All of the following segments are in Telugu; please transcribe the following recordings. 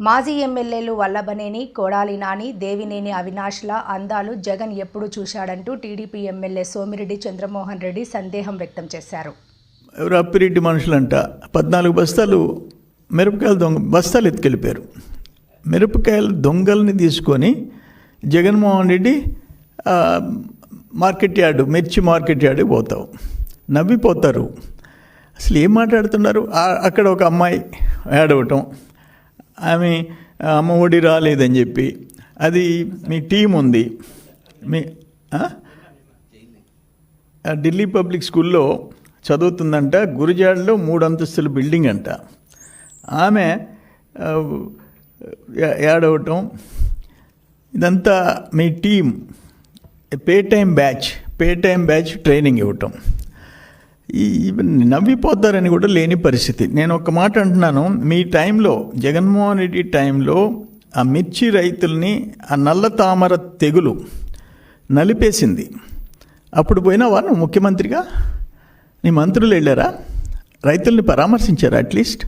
మాజీ ఎమ్మెల్యేలు వల్లభనేని కొడాలి నాని దేవినేని అవినాష్ల అందాలు జగన్ ఎప్పుడు చూశాడంటూ టీడీపీ ఎమ్మెల్యే సోమిరెడ్డి చంద్రమోహన్ రెడ్డి సందేహం వ్యక్తం చేశారు. ఎవరు అప్పిరెడ్డి మనుషులంట. పద్నాలుగు బస్తాలు మిరపకాయలు దొంగ బస్తాలు ఎత్తుకెళ్ళిపోయారు. మిరపకాయలు దొంగల్ని తీసుకొని జగన్మోహన్ రెడ్డి మార్కెట్ యార్డు మిర్చి మార్కెట్ యార్డుకి పోతావు. నవ్విపోతారు. అసలు ఏం మాట్లాడుతున్నారు? అక్కడ ఒక అమ్మాయి యాడ్ అవ్వటం. ఆమె అమ్మ ఒడి రాలేదని చెప్పి. అది మీ టీం ఉంది. మీ ఢిల్లీ పబ్లిక్ స్కూల్లో చదువుతుందంట గురుజాడలో మూడు అంతస్తుల బిల్డింగ్ అంట. ఆమె ఏడవటం ఇదంతా మీ team pay time batch pay time batch training ఇవ్వటం. నవ్విపోతారని కూడా లేని పరిస్థితి. నేను ఒక మాట అంటున్నాను. మీ టైంలో జగన్మోహన్ రెడ్డి టైంలో ఆ మిర్చి రైతుల్ని ఆ నల్ల తామర తెగులు నలిపేసింది. అప్పుడు పోయినా వారు ముఖ్యమంత్రిగా? నీ మంత్రులు వెళ్ళారా? రైతుల్ని పరామర్శించారా అట్లీస్ట్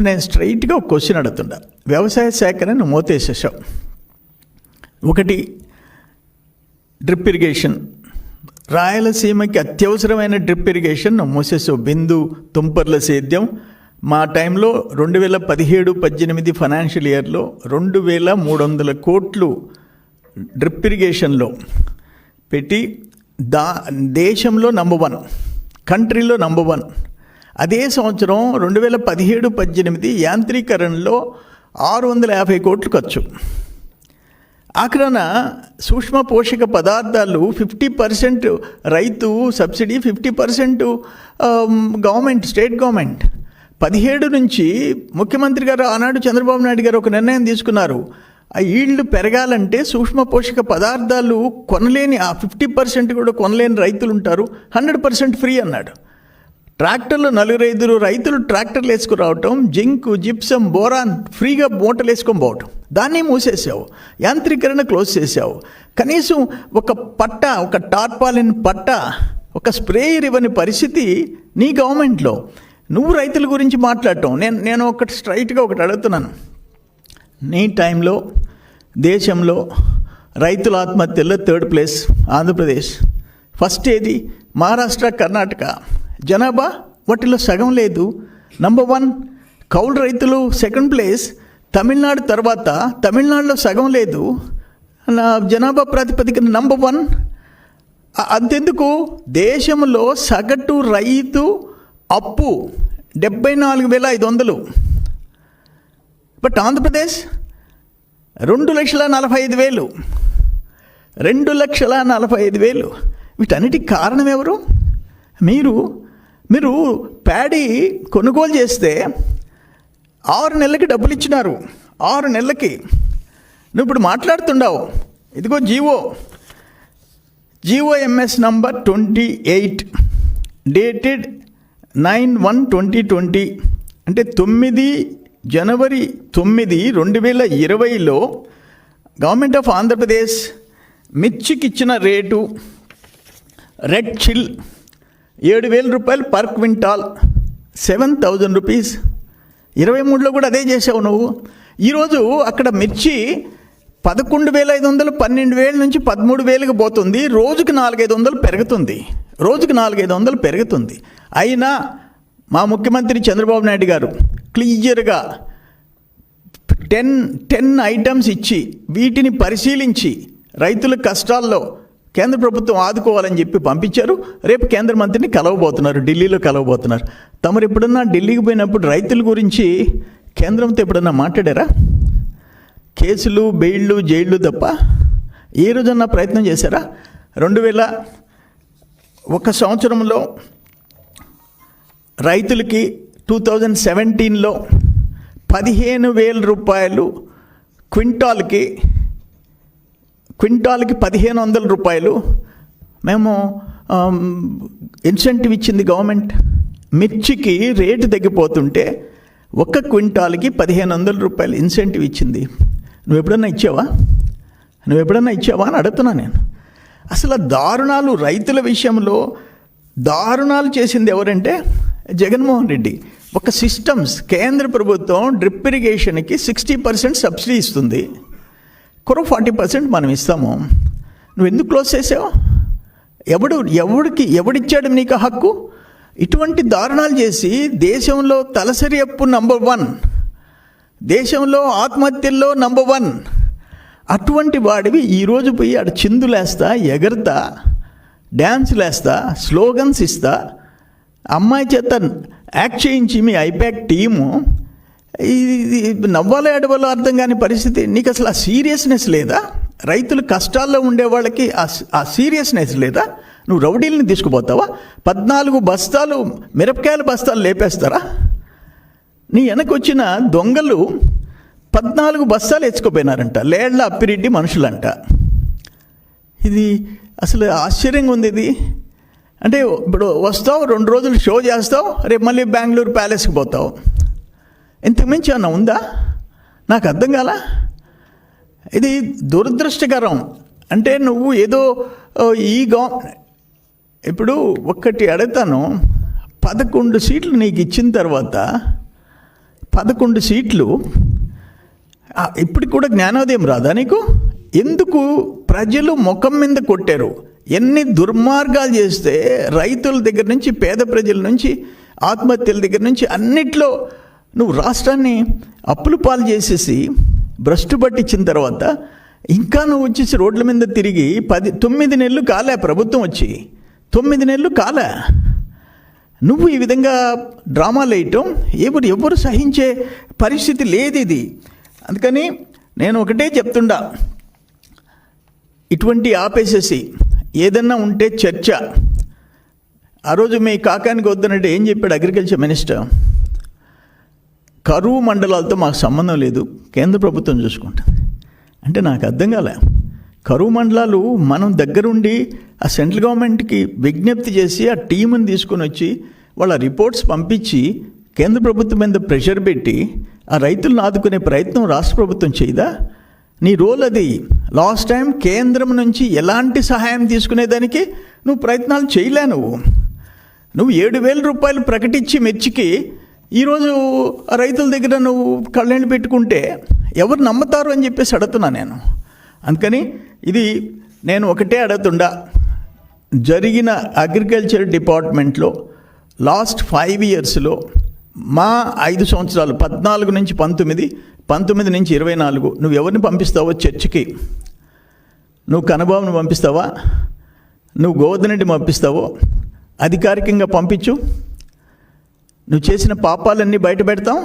నేను స్ట్రైట్గా ఒక క్వశ్చన్ అడుగుతుండా వ్యవసాయ శాఖనే నువ్వు మోతేసేసావు. ఒకటి డ్రిప్ ఇరిగేషన్ రాయలసీమకి అత్యవసరమైన డ్రిప్ ఇరిగేషన్ మూసేసావు బిందు తుంపర్ల సేద్యం. మా టైంలో రెండు వేల పదిహేడు పద్దెనిమిది ఫైనాన్షియల్ ఇయర్లో రెండు వేల మూడు వందల కోట్లు డ్రిప్ ఇరిగేషన్లో పెట్టి దా దేశంలో నంబర్ వన్ కంట్రీలో నంబర్ వన్ అదే సంవత్సరం రెండు వేల పదిహేడు పద్దెనిమిది యాంత్రీకరణలో ఆరు వందల యాభై కోట్లు ఖర్చు. ఆఖరణ సూక్ష్మ పోషక పదార్థాలు ఫిఫ్టీ పర్సెంట్ రైతు subsidy fifty percent government state government. పదిహేడు నుంచి ముఖ్యమంత్రి గారు ఆనాడు చంద్రబాబు నాయుడు గారు ఒక నిర్ణయం తీసుకున్నారు. ఆ ఈల్డ్ పెరగాలంటే సూక్ష్మ పోషక పదార్థాలు కొనలేని ఆ ఫిఫ్టీ పర్సెంట్ కూడా కొనలేని రైతులు ఉంటారు హండ్రెడ్ పర్సెంట్ ఫ్రీ అన్నాడు. ట్రాక్టర్లు నలుగురైదురు రైతులు ట్రాక్టర్లు వేసుకురావటం జింకు జిప్సం బోరాన్ ఫ్రీగా మూటలు వేసుకొని పోవటం. దాన్ని మూసేసావు. యాంత్రీకరణ క్లోజ్ చేసావు. కనీసం ఒక పట్ట ఒక టార్పాలిన్ పట్ట ఒక స్ప్రేయర్ ఇవ్వని పరిస్థితి నీ గవర్నమెంట్లో. నువ్వు రైతుల గురించి మాట్లాడటం. నేను నేను ఒకటి స్ట్రైట్గా ఒకటి అడుగుతున్నాను. నీ టైంలో దేశంలో రైతుల ఆత్మహత్యల్లో థర్డ్ ప్లేస్ ఆంధ్రప్రదేశ్. ఫస్ట్ ఏది? మహారాష్ట్ర కర్ణాటక. జనాభా వాటిలో సగం లేదు. నంబర్ వన్ కౌలు రైతులు సెకండ్ ప్లేస్ తమిళనాడు తర్వాత తమిళనాడులో సగం లేదు. నా జనాభా ప్రాతిపదికన నంబర్ వన్ అంతెందుకు? దేశంలో సగటు రైతు అప్పు డెబ్బై నాలుగు వేల ఐదు వందలు. బట్ ఆంధ్రప్రదేశ్ రెండు లక్షల నలభై ఐదు వేలు. రెండు లక్షల నలభై ఐదు వేలు. వీటన్నిటికి కారణం ఎవరు? మీరు మీరు ప్యాడీ కొనుగోలు చేస్తే ఆరు నెలలకి డబ్బులు ఇచ్చినారు. ఆరు నెలలకి. నువ్వు ఇప్పుడు మాట్లాడుతుండవు. ఇదిగో GO. GOMS number twenty eight. Dated nine one twenty twenty. అంటే తొమ్మిది జనవరి తొమ్మిది రెండు వేల ఇరవైలో గవర్నమెంట్ ఆఫ్ ఆంధ్రప్రదేశ్ మిర్చికి ఇచ్చిన రేటు రెడ్ చిల్ ఏడు వేల రూపాయలు per quintal. Seven thousand rupees. ఇరవై మూడులో కూడా అదే చేసావు నువ్వు. ఈరోజు అక్కడ మిర్చి పదకొండు వేల ఐదు వందలు పన్నెండు వేల నుంచి పదమూడు వేలకు పోతుంది. రోజుకి నాలుగైదు వందలు పెరుగుతుంది. రోజుకి నాలుగైదు వందలు పెరుగుతుంది. అయినా మా ముఖ్యమంత్రి చంద్రబాబు నాయుడు గారు క్లియర్గా టెన్ టెన్ ఐటమ్స్ ఇచ్చి వీటిని పరిశీలించి రైతుల కష్టాల్లో కేంద్ర ప్రభుత్వం ఆదుకోవాలని చెప్పి పంపించారు. రేపు కేంద్ర మంత్రిని కలవబోతున్నారు ఢిల్లీలో కలవబోతున్నారు. తమరు ఎప్పుడన్నా ఢిల్లీకి పోయినప్పుడు రైతుల గురించి కేంద్రంతో ఎప్పుడన్నా మాట్లాడారా? కేసులు బెయిళ్ళు జైళ్ళు తప్ప ఏ రోజన్నా ప్రయత్నం చేశారా? రెండు వేల ఒక సంవత్సరంలో రైతులకి టూ థౌజండ్ సెవెంటీన్లో పదిహేను వేల రూపాయలు క్వింటాల్కి క్వింటాల్కి పదిహేను వందల రూపాయలు. మేము ఇన్సెంటివ్ ఇచ్చింది గవర్నమెంట్ మిర్చికి రేటు తగ్గిపోతుంటే ఒక్క క్వింటాల్కి పదిహేను వందల రూపాయలు ఇన్సెంటివ్ ఇచ్చింది. నువ్వు ఎప్పుడన్నా ఇచ్చావా? నువ్వు ఎప్పుడన్నా ఇచ్చావా అని అడుగుతున్నా నేను. అసలు దారుణాలు రైతుల విషయంలో దారుణాలు చేసింది ఎవరంటే జగన్మోహన్ రెడ్డి. ఒక సిస్టమ్స్ కేంద్ర ప్రభుత్వం డ్రిప్ ఇరిగేషన్కి సిక్స్టీ పర్సెంట్ సబ్సిడీ ఇస్తుంది. కొర ఫార్టీ పర్సెంట్ మనం ఇస్తాము. నువ్వు ఎందుకు క్లోజ్ చేసావు? ఎవడు ఎవడికి ఎవడిచ్చాడు నీకు ఆ హక్కు? ఇటువంటి దారుణాలు చేసి దేశంలో తలసరి అప్పు నంబర్ వన్ దేశంలో ఆత్మహత్యల్లో నంబర్ వన్ అటువంటి వాడివి ఈరోజు పోయి ఆడ చిందులేస్తా ఎగరతా డ్యాన్సులేస్తా స్లోగన్స్ ఇస్తా అమ్మాయి చేత యాక్ట్ చేయించి మీ ఐపాక్ టీము ఇది నవ్వాలో ఏడవాలో అర్థం కాని పరిస్థితి. నీకు అసలు ఆ సీరియస్నెస్ లేదా? రైతులు కష్టాల్లో ఉండే వాళ్ళకి ఆ ఆ సీరియస్నెస్ లేదా? నువ్వు రౌడీల్ని తీసుకుపోతావా? పద్నాలుగు బస్తాలు మిరపకాయల బస్తాలు లేపేస్తారా? నీ వెనకొచ్చిన దొంగలు పద్నాలుగు బస్తాలు ఎచ్చుకోపోయినారంట లేళ్ళ అప్పిరెడ్డి మనుషులంట. ఇది అసలు ఆశ్చర్యంగా ఉంది ఇది. అంటే ఇప్పుడు వస్తావు రెండు రోజులు షో చేస్తావు రేపు మళ్ళీ బెంగళూరు ప్యాలెస్కి పోతావు. ఇంతకుమించి అన్న ఉందా? నాకు అర్థం కాల? ఇది దురదృష్టకరం. అంటే నువ్వు ఏదో ఈ గా ఇప్పుడు ఒక్కటి అడుగుతాను. పదకొండు సీట్లు నీకు ఇచ్చిన తర్వాత పదకొండు సీట్లు ఇప్పటికి కూడా జ్ఞానోదయం రాదా నీకు? ఎందుకు ప్రజలు ముఖం మీద కొట్టారు? ఎన్ని దుర్మార్గాలు చేస్తే రైతుల దగ్గర నుంచి పేద ప్రజల నుంచి ఆత్మహత్యల దగ్గర నుంచి అన్నిట్లో నువ్వు రాష్ట్రాన్ని అప్పులు పాలు చేసేసి భ్రష్టు పట్టించిన తర్వాత ఇంకా నువ్వు వచ్చేసి రోడ్ల మీద తిరిగి పది తొమ్మిది నెలలు కాలే ప్రభుత్వం వచ్చి. తొమ్మిది నెలలు కాలే. నువ్వు ఈ విధంగా డ్రామాలు వేయటం ఎవరు ఎవరు సహించే పరిస్థితి లేదు ఇది. అందుకని నేను ఒకటే చెప్తుండా. ఇటువంటి ఆపేసేసి ఏదన్నా ఉంటే చర్చ. ఆ రోజు మీ కాకానికి వద్దనంటే ఏం చెప్పాడు అగ్రికల్చర్ మినిస్టర్? కరువు మండలాలతో మాకు సంబంధం లేదు. కేంద్ర ప్రభుత్వం చూసుకుంటుంది అంటే నాకు అర్థం కాలే. కరువు మండలాలు మనం దగ్గరుండి ఆ సెంట్రల్ గవర్నమెంట్కి విజ్ఞప్తి చేసి ఆ టీంని తీసుకొని వచ్చి వాళ్ళ రిపోర్ట్స్ పంపించి కేంద్ర ప్రభుత్వం మీద ప్రెషర్ పెట్టి ఆ రైతులను ఆదుకునే ప్రయత్నం రాష్ట్ర ప్రభుత్వం చేయదా? నీ రోల్ అది. లాస్ట్ టైం కేంద్రం నుంచి ఎలాంటి సహాయం తీసుకునేదానికి నువ్వు ప్రయత్నాలు చేయలే నువ్వు. నువ్వు ఏడు వేల రూపాయలు ప్రకటించి మిర్చికి ఈరోజు రైతుల దగ్గర నువ్వు కళ్ళని పెట్టుకుంటే ఎవరు నమ్ముతారు అని చెప్పేసి అడుగుతున్నా నేను. అందుకని ఇది నేను ఒకటే అడుగుతుండా. జరిగిన అగ్రికల్చర్ డిపార్ట్మెంట్లో లాస్ట్ ఫైవ్ ఇయర్స్లో మా ఐదు సంవత్సరాలు పద్నాలుగు నుంచి పంతొమ్మిది పంతొమ్మిది నుంచి ఇరవై నాలుగు నువ్వు ఎవరిని పంపిస్తావో చర్చికి? నువ్వు కనబాబును పంపిస్తావా? నువ్వు గోవర్ధన్ రెడ్డి పంపిస్తావో? అధికారికంగా పంపించు. నువ్వు చేసిన పాపాలన్నీ బయట పెడతాం